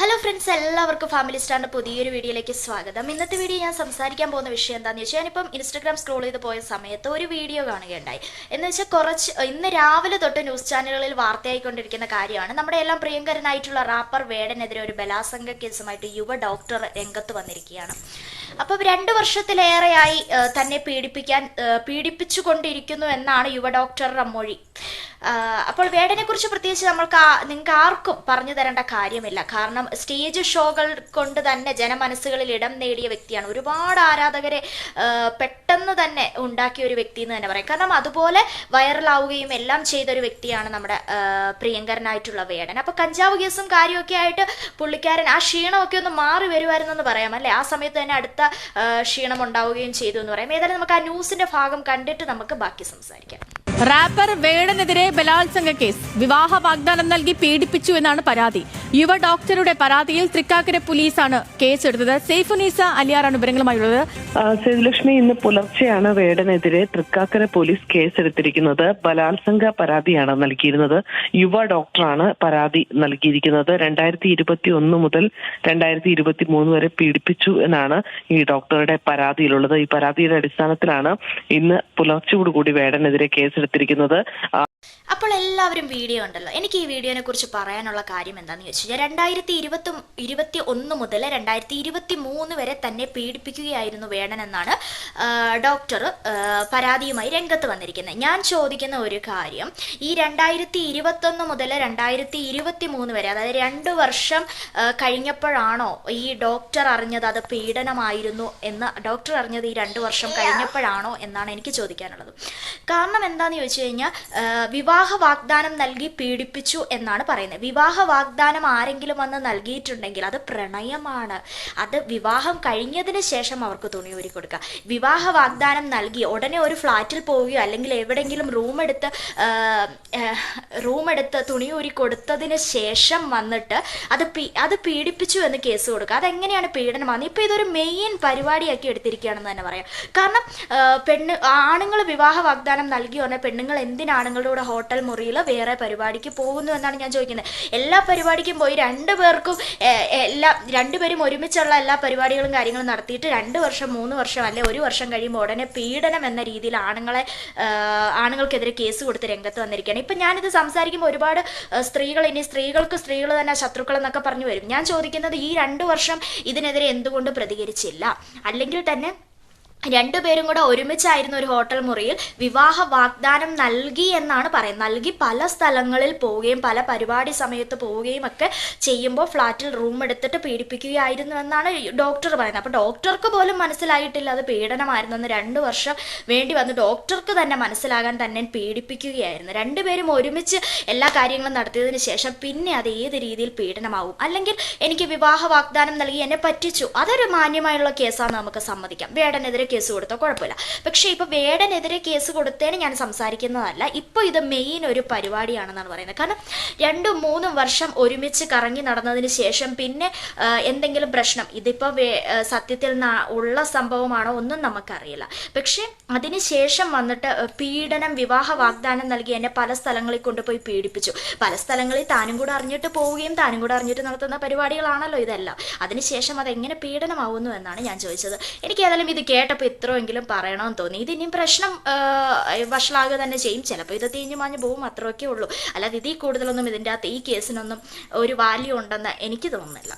Hello friends എല്ലാവർക്കും family സ്റ്റാറിന്റെ പുതിയൊരു വീഡിയോയിലേക്ക് സ്വാഗതം. ഇന്നത്തെ വീഡിയോ ഞാൻ സംസാരിക്കാൻ പോകുന്ന വിഷയം എന്താണെന്ന് വെച്ചാൽ ഞാനിപ്പം ഇൻസ്റ്റാഗ്രാം സ്ക്രോൾ ചെയ്ത് പോയ സമയത്ത് ഒരു വീഡിയോ കാണുകയുണ്ടായി. എന്ന് വെച്ചാൽ കുറച്ച് ഇന്ന് രാവിലെ തൊട്ട് ന്യൂസ് ചാനലുകളിൽ വാർത്തയായിക്കൊണ്ടിരിക്കുന്ന കാര്യമാണ്. നമ്മുടെ എല്ലാം പ്രിയങ്കരനായിട്ടുള്ള റാപ്പർ വേടനെതിരെ ഒരു ബലാസംഗ കേസുമായിട്ട് യുവ ഡോക്ടർ രംഗത്ത് വന്നിരിക്കുകയാണ്. അപ്പം രണ്ട് വർഷത്തിലേറെയായി തന്നെ പീഡിപ്പിക്കാൻ പീഡിപ്പിച്ചുകൊണ്ടിരിക്കുന്നു എന്നാണ് യുവ ഡോക്ടർ റമ്മൊഴി. അപ്പോൾ വേടനെ കുറിച്ച് പ്രത്യേകിച്ച് നമ്മൾക്ക് നിങ്ങൾക്ക് ആർക്കും പറഞ്ഞു തരേണ്ട കാര്യമില്ല. കാരണം സ്റ്റേജ് ഷോകൾ കൊണ്ട് തന്നെ ജനമനസ്സുകളിൽ ഇടം നേടിയ വ്യക്തിയാണ്. ഒരുപാട് ആരാധകരെ പെട്ടെന്ന് തന്നെ ഉണ്ടാക്കിയ ഒരു വ്യക്തി എന്ന് തന്നെ പറയാം. കാരണം അതുപോലെ വൈറലാവുകയും എല്ലാം ചെയ്ത ഒരു വ്യക്തിയാണ് നമ്മുടെ പ്രിയങ്കരനായിട്ടുള്ള വേടൻ. അപ്പോൾ കഞ്ചാവ് കേസും കാര്യമൊക്കെ ആയിട്ട് പുള്ളിക്കാരൻ ആ ക്ഷീണമൊക്കെ ഒന്ന് മാറി വരുമായിരുന്നെന്ന് പറയാം അല്ലേ? ആ സമയത്ത് തന്നെ അടുത്ത ആഹ് ക്ഷീണം ഉണ്ടാവുകയും ചെയ്തു എന്ന് പറയാം. ഏതായാലും നമുക്ക് ആ ന്യൂസിന്റെ ഭാഗം കണ്ടിട്ട് നമുക്ക് ബാക്കി സംസാരിക്കാം. റാപ്പർ വേടനെതിരെ ബലാത്സംഗ കേസ്. വിവാഹ വാഗ്ദാനം നൽകി പീഡിപ്പിച്ചു എന്നാണ് പരാതി. യുവ ഡോക്ടറുടെ പരാതിയിൽ തൃക്കാക്കര പോലീസാണ് കേസെടുത്തത്. സേഫുനീസ അലിയാറാണ് വിവരങ്ങളുമായുള്ളത്. സേതുലക്ഷ്മി ഇന്ന് പുലർച്ചെയാണ് വേടനെതിരെ തൃക്കാക്കര പോലീസ് കേസെടുത്തിരിക്കുന്നത്. ബലാത്സംഗ പരാതിയാണ് നൽകിയിരുന്നത്. യുവ ഡോക്ടറാണ് പരാതി നൽകിയിരിക്കുന്നത്. രണ്ടായിരത്തി ഇരുപത്തി ഒന്ന് മുതൽ രണ്ടായിരത്തി ഇരുപത്തി മൂന്ന് വരെ പീഡിപ്പിച്ചു എന്നാണ് ഈ ഡോക്ടറുടെ പരാതിയിലുള്ളത്. ഈ പരാതിയുടെ അടിസ്ഥാനത്തിലാണ് ഇന്ന് പുലർച്ചയോടുകൂടി വേടനെതിരെ കേസെടുത്തിരിക്കുന്നത്. അപ്പോൾ എല്ലാവരും വീഡിയോ ഉണ്ടല്ലോ. എനിക്ക് ഈ വീഡിയോനെ കുറിച്ച് പറയാനുള്ള കാര്യം എന്താണെന്ന് ചോദിച്ചു കഴിഞ്ഞാൽ രണ്ടായിരത്തി ഇരുപത്തി ഇരുപത്തി ഒന്ന് മുതൽ രണ്ടായിരത്തി ഇരുപത്തി മൂന്ന് വരെ തന്നെ പീഡിപ്പിക്കുകയായിരുന്നു വേണമെന്നാണ് എന്നാണ് ഡോക്ടർ പരാതിയുമായി രംഗത്ത് വന്നിരിക്കുന്നത്. ഞാൻ ചോദിക്കുന്ന ഒരു കാര്യം ഈ രണ്ടായിരത്തി ഇരുപത്തൊന്ന് മുതൽ രണ്ടായിരത്തി ഇരുപത്തി മൂന്ന് വരെ അതായത് രണ്ട് വർഷം കഴിഞ്ഞപ്പോഴാണോ ഈ ഡോക്ടർ അറിഞ്ഞത് അത് പീഡനമായിരുന്നു എന്ന് ഡോക്ടർ അറിഞ്ഞത് ഈ രണ്ട് വർഷം കഴിഞ്ഞപ്പോഴാണോ എന്നാണ് എനിക്ക് ചോദിക്കാനുള്ളത്. കാരണം എന്താണെന്ന് ചോദിച്ചു കഴിഞ്ഞാൽ ആ, വിവാഹ വാഗ്ദാനം നൽകി പീഡിപ്പിച്ചു എന്നാണ് പറയുന്നത്. വിവാഹ വാഗ്ദാനം ആരെങ്കിലും വന്ന് നൽകിയിട്ടുണ്ടെങ്കിൽ അത് പ്രണയമാണ്. അത് വിവാഹം കഴിഞ്ഞതിന് ശേഷം അവർക്ക് തുണി ഊരി കൊടുക്കുക. വിവാഹ വാഗ്ദാനം നൽകി ഉടനെ ഒരു ഫ്ലാറ്റിൽ പോവുകയോ അല്ലെങ്കിൽ എവിടെയെങ്കിലും റൂം എടുത്ത് റൂം തുണി ഊരി കൊടുത്തതിന് ശേഷം വന്നിട്ട് അത് അത് പീഡിപ്പിച്ചു എന്ന് കേസ് കൊടുക്കുക. അതെങ്ങനെയാണ് പീഡനമാണ് ഇപ്പൊ ഇതൊരു മെയിൻ പരിപാടിയാക്കി എടുത്തിരിക്കുകയാണെന്ന് തന്നെ പറയാം. കാരണം പെണ്ണ് ആണുങ്ങൾ വിവാഹ വാഗ്ദാനം നൽകി പറഞ്ഞാൽ പെണ്ണുങ്ങൾ എന്തിനാണുങ്ങളുടെ കൂടെ ഹോട്ടൽ മുറിയിൽ വേറെ പരിപാടിക്ക് പോകുന്നു എന്നാണ് ഞാൻ ചോദിക്കുന്നത്. എല്ലാ പരിപാടിക്കും പോയി രണ്ട് പേർക്കും എല്ലാ രണ്ടുപേരും ഒരുമിച്ചുള്ള എല്ലാ പരിപാടികളും കാര്യങ്ങളും നടത്തിയിട്ട് രണ്ട് വർഷം മൂന്ന് വർഷം അല്ലെ ഒരു വർഷം കഴിയുമ്പോൾ ഉടനെ പീഡനം എന്ന രീതിയിൽ ആണുങ്ങളെ ആണുങ്ങൾക്കെതിരെ കേസ് കൊടുത്ത് രംഗത്ത് വന്നിരിക്കുകയാണ്. ഇപ്പം ഞാനിത് സംസാരിക്കുമ്പോൾ ഒരുപാട് സ്ത്രീകൾ ഇനി സ്ത്രീകൾക്ക് സ്ത്രീകൾ തന്നെ ശത്രുക്കൾ എന്നൊക്കെ പറഞ്ഞു വരും. ഞാൻ ചോദിക്കുന്നത് ഈ രണ്ട് വർഷം ഇതിനെതിരെ എന്തുകൊണ്ട് പ്രതികരിച്ചില്ല? അല്ലെങ്കിൽ തന്നെ രണ്ടുപേരും കൂടെ ഒരുമിച്ചായിരുന്നു ഒരു ഹോട്ടൽ മുറിയിൽ വിവാഹ വാഗ്ദാനം നൽകി എന്നാണ് പറയുന്നത്. നൽകി പല സ്ഥലങ്ങളിൽ പോവുകയും പല പരിപാടി സമയത്ത് പോവുകയും ഒക്കെ ചെയ്യുമ്പോൾ ഫ്ലാറ്റിൽ റൂം എടുത്തിട്ട് പീഡിപ്പിക്കുകയായിരുന്നു എന്നാണ് ഡോക്ടർ പറയുന്നത്. അപ്പോൾ ഡോക്ടർക്ക് പോലും മനസ്സിലായിട്ടില്ല അത് പീഡനമായിരുന്നെന്ന് രണ്ട് വർഷം വേണ്ടി വന്ന് ഡോക്ടർക്ക് തന്നെ മനസ്സിലാകാൻ തന്നെ പീഡിപ്പിക്കുകയായിരുന്നു. രണ്ടുപേരും ഒരുമിച്ച് എല്ലാ കാര്യങ്ങളും നടത്തിയതിന് ശേഷം പിന്നെ അത് ഏത് രീതിയിൽ പീഡനമാവും? അല്ലെങ്കിൽ എനിക്ക് വിവാഹ വാഗ്ദാനം നൽകി എന്നെ പറ്റിച്ചു. അതൊരു മാന്യമായുള്ള കേസാണെന്ന് നമുക്ക് സമ്മതിക്കാം. വേടനെതിരെ കേസ് കൊടുത്തോ കുഴപ്പമില്ല. പക്ഷേ ഇപ്പോൾ വേടനെതിരെ കേസ് കൊടുത്തതിന് ഞാൻ സംസാരിക്കുന്നതല്ല. ഇപ്പോൾ ഇത് മെയിൻ ഒരു പരിപാടിയാണെന്നാണ് പറയുന്നത്. കാരണം രണ്ടും മൂന്നും വർഷം ഒരുമിച്ച് കറങ്ങി നടന്നതിന് ശേഷം പിന്നെ എന്തെങ്കിലും പ്രശ്നം. ഇതിപ്പോൾ സത്യത്തിൽ ഉള്ള സംഭവമാണോ ഒന്നും നമുക്കറിയില്ല. പക്ഷേ അതിനുശേഷം വന്നിട്ട് പീഡനം വിവാഹ വാഗ്ദാനം നൽകി എന്നെ പല സ്ഥലങ്ങളിൽ കൊണ്ടുപോയി പീഡിപ്പിച്ചു. പല സ്ഥലങ്ങളിൽ താനും കൂടെ അറിഞ്ഞിട്ട് പോവുകയും താനും കൂടെ അറിഞ്ഞിട്ട് നടത്തുന്ന പരിപാടികളാണല്ലോ ഇതെല്ലാം. അതിനുശേഷം അത് എങ്ങനെ പീഡനമാവുന്നു എന്നാണ് ഞാൻ ചോദിച്ചത്. എനിക്ക് ഏതായാലും ഇത് കേട്ടപ്പോൾ ഇത്രയെങ്കിലും പറയണമെന്ന് തോന്നി. ഇതിനിയും പ്രശ്നം വഷളാകുക തന്നെ ചെയ്യും. ചിലപ്പോൾ ഇത് തീഞ്ഞു മാഞ്ഞു പോകും അത്രയൊക്കെ ഉള്ളൂ. അല്ലാതെ ഇതിൽ കൂടുതലൊന്നും ഇതിന്റെ അകത്ത് ഈ കേസിനൊന്നും ഒരു വാല്യൂ ഉണ്ടെന്ന് എനിക്ക് തോന്നുന്നില്ല.